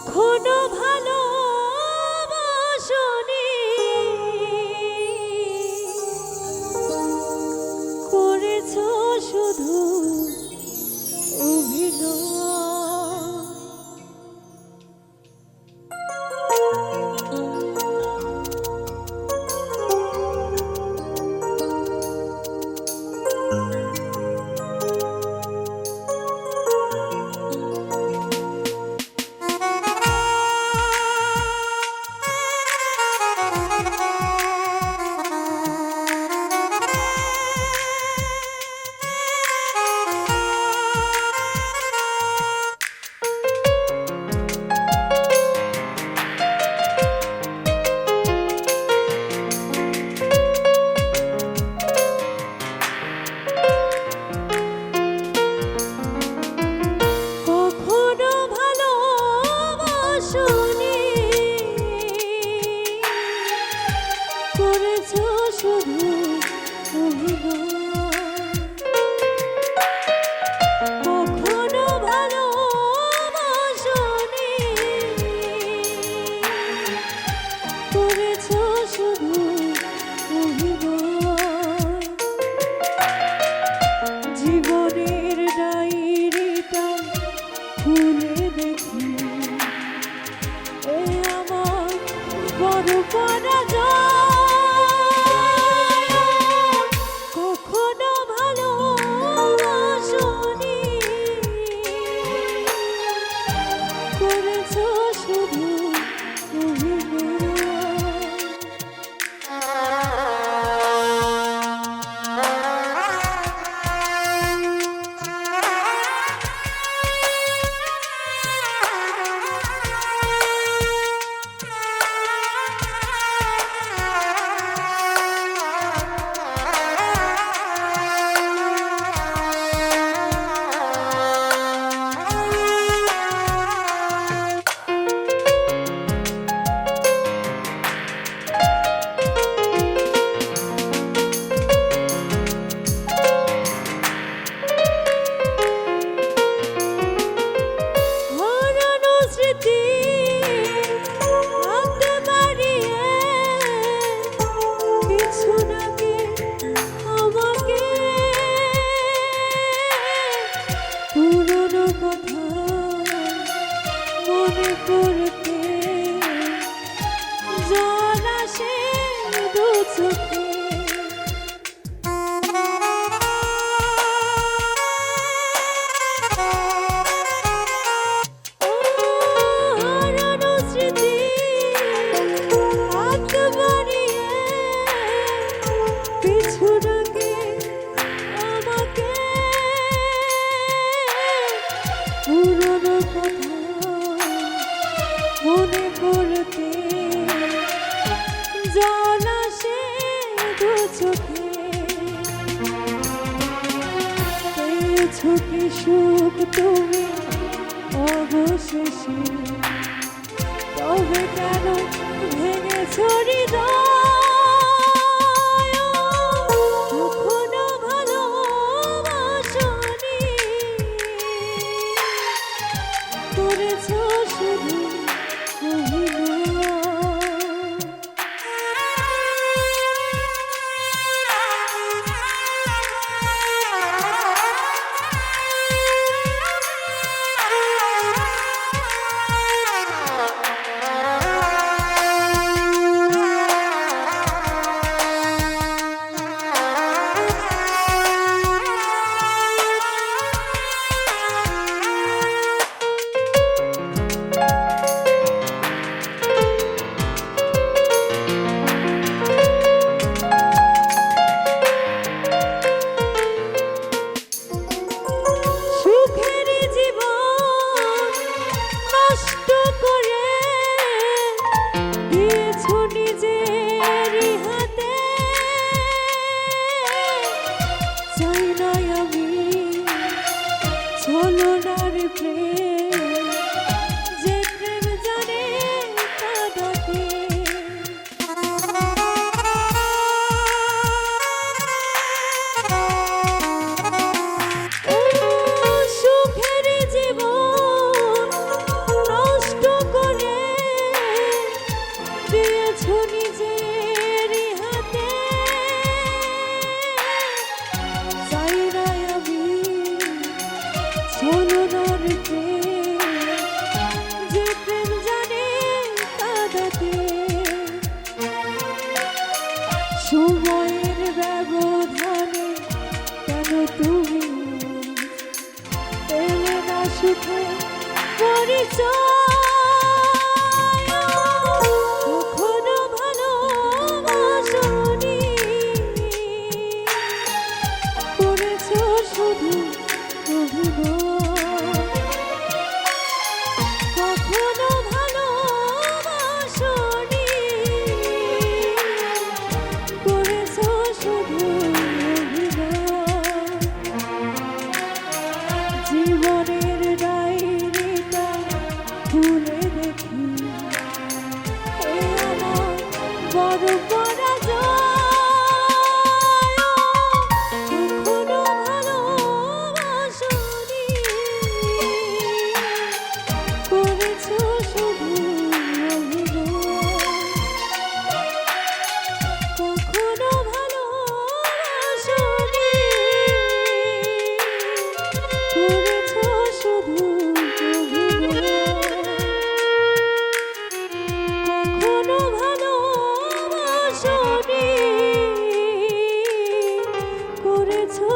কখনো ভালো বাসনি করেছ শুধু অভিনয়। you. পেয়েছ কি সুখ তুমি অবশেষে। তবে কেন ভেঙেছো every place. সময়ের ব্যবধানে কেন তুমি এলে না সুখে পরিচয় Cool.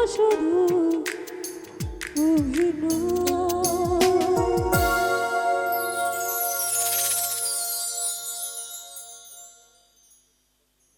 শুধু অভিনয়